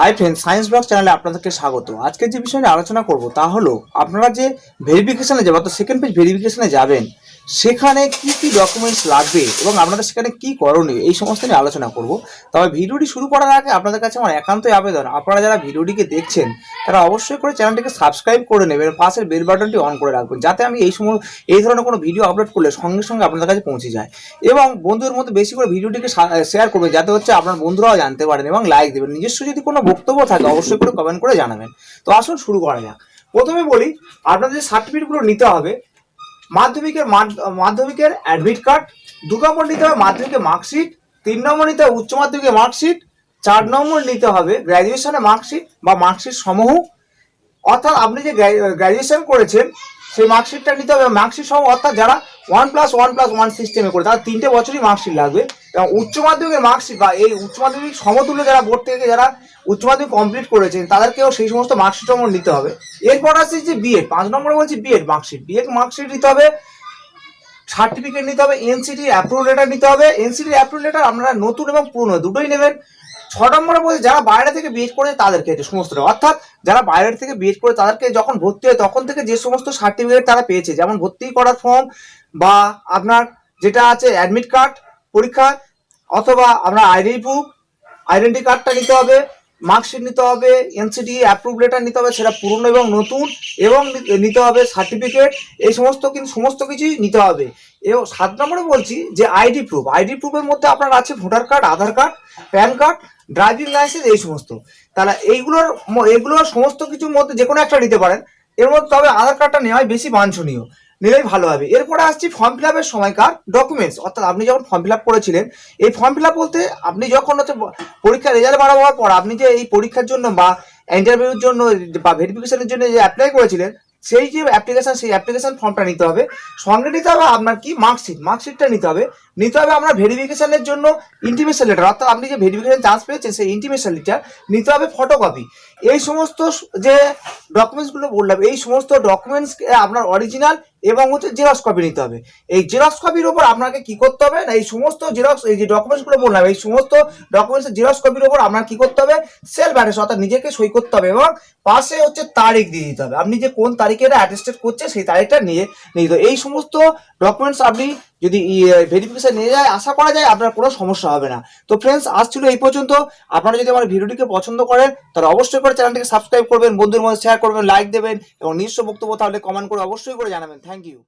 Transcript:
Hi friend science blog চ্যানেলে আপনাদেরকে স্বাগত। আজকে যে বিষয় নিয়ে আলোচনা করব তা হলো, আপনারা যে ভেরিফিকেশানে যাবেন অর্থাৎ সেকেন্ড পেজ ভেরিফিকেশানে যাবেন, সেখানে কি কি ডকুমেন্টস লাগবে এবং আপনাদের সেখানে কি করণীয়, এই সমস্ত নিয়ে আলোচনা করব। তবে ভিডিওটি শুরু করার আগে আপনাদের কাছে আমার একান্তই আবেদন, আপনারা যারা ভিডিওটিকে দেখছেন তারা অবশ্যই করে চ্যানেলটিকে সাবস্ক্রাইব করে নেবেন পাশের বেল বাটনটি অন করে রাখবেন, যাতে আমি এই সময়, এই ধরনের কোনো ভিডিও আপলোড করলে সঙ্গে সঙ্গে আপনাদের কাছে পৌঁছে যায়। এবং বন্ধুদের মধ্যে বেশি করে ভিডিওটিকে শেয়ার করবে যাতে হচ্ছে আপনার বন্ধুরাও জানতে পারেন এবং লাইক দেবেন। নিজস্ব যদি কোনো বক্তব্য থাকে, অবশ্যই করে কমেন্ট করে জানাবেন। তো আসুন শুরু করা যাক। প্রথমে বলি, আপনাদের যে সার্টিফিকেটগুলো নিতে হবে, মাধ্যমিকের মাধ্য- মাধ্যমিকের অ্যাডমিট কার্ড দু নম্বর নিতে হবে মাধ্যমিকের মার্কশিট তিন নম্বর নিতে হবে উচ্চ মাধ্যমিকের মার্কশিট চার নম্বর নিতে হবে গ্র্যাজুয়েশনের মার্কশিট বা মার্কশিট সমূহ। অর্থাৎ আপনি যে গ্র্যাজুয়েশন করেছেন, সেই মার্কশিটটা নিতে হবে। মার্কশিট সহ অর্থাৎ যারা one plus one plus one সিস্টেমে করে, তারা তিনটে বছরই মার্কশিট লাগবে। এবং উচ্চ মাধ্যমিকের মার্কশিট বা এই উচ্চ মাধ্যমিক সমতুল্য যারা বোর্ড থেকে যারা উচ্চ মাধ্যমিক কমপ্লিট করেছেন, তাদেরকেও সেই সমস্ত মার্কশিট নম্বর নিতে হবে। এরপর আসছে যে বিএড পাঁচ নম্বরে বলছি বিএড মার্কশিট বিএড মার্কশিট নিতে হবে সার্টিফিকেট নিতে হবে এনসিটি অ্যাপ্রুভ লেটার নিতে হবে। এনসিটি অ্যাপ্রুভ লেটার আপনারা নতুন এবং পুরনো, দুটোই নেবেন। ছ নম্বরে বলছে, যারা বাইরে থেকে বিএড করে তাদেরকে এটা সমস্তটা। অর্থাৎ যারা বাইরে থেকে বিএড করে তাদেরকে যখন ভর্তি হয়, তখন থেকে যে সমস্ত সার্টিফিকেট তারা পেয়েছে, যেমন ভর্তি করার ফর্ম বা আপনার যেটা আছে অ্যাডমিট কার্ড পরীক্ষা, অথবা আপনার আইডি প্রুফ আইডেন্টি কার্ডটা নিতে হবে মার্কশিট নিতে হবে এনসিটি অ্যাপ্রুভ লেটার নিতে হবে, সেটা পুরনো এবং নতুন, এবং নিতে হবে সার্টিফিকেট এই সমস্ত কিন্তু সমস্ত কিছুই নিতে হবে। এবং সাত নম্বরে বলছি যে আইডি প্রুফ আইডি প্রুফের মধ্যে আপনার আছে voter card Aadhaar card PAN card driving licence এই সমস্ত। তাহলে এইগুলোর এগুলোর সমস্ত কিছুর মধ্যে যে কোনো একটা নিতে পারেন। এর মধ্যে তবে আধার কার্ডটা নেওয়াই বেশি বাঞ্ছনীয়। নিলেই ভালো হবে। এরপরে আসছি ফর্ম ফিল আপের সময়কার ডকুমেন্টস অর্থাৎ আপনি যখন ফর্ম ফিল আপ করেছিলেন, এই ফর্ম ফিল আপ বলতে আপনি যখন হচ্ছে পরীক্ষার রেজাল্ট বার হওয়ার পর আপনি যে এই পরীক্ষার জন্য বা ইন্টারভিউর জন্য বা ভেরিফিকেশনের জন্য যে অ্যাপ্লাই করেছিলেন সেই যে অ্যাপ্লিকেশন সেই অ্যাপ্লিকেশান ফর্মটা নিতে হবে। সঙ্গে নিতে হবে আপনার কি? মার্কশিট মার্কশিটটা নিতে হবে। নিতে হবে আপনার ভেরিফিকেশানের জন্য ইন্টিমেশন লেটার অর্থাৎ আপনি যে ভেরিফিকেশান চান্স পেয়েছেন, সেই ইন্টিমেশন লেটার নিতে হবে ফটোকপি এই সমস্ত যে ডকুমেন্টসগুলো বললাম, এই সমস্ত ডকুমেন্টস আপনার অরিজিনাল এবং হচ্ছে জেরক্স কপি নিতে হবে। এই জেরক্স কপির উপর আপনাকে কি করতে হবে না, এই সমস্ত জেরক্স এই যে ডকুমেন্টসগুলো বললাম, এই সমস্ত ডকুমেন্টসের জেরক্স কপির উপর আপনার কি করতে হবে? সেলফ অ্যাড্রেস অর্থাৎ নিজেকে সই করতে হবে এবং পাশে হচ্ছে তারিখ দিয়ে দিতে হবে। আপনি যে কোন তারিখে এটা অ্যাটেস্টেড করছে সেই তারিখটা নিয়ে হবে। এই সমস্ত ডকুমেন্টস আপনি যদি ভেরিফিকেশন নিয়ে যায়, আশা করা যায় আপনার কোনো সমস্যা হবে না। তো ফ্রেন্ডস আজ ছিল এই পর্যন্ত। আপনারা যদি আমার ভিডিওটিকে পছন্দ করেন, তাহলে অবশ্যই করে চ্যানেলটিকে সাবস্ক্রাইব করবেন, বন্ধুর মধ্যে শেয়ার করবেন লাইক দেবেন এবং নিজস্ব বক্তব্য তাহলে কমেন্ট করে অবশ্যই করে জানাবেন। Thank you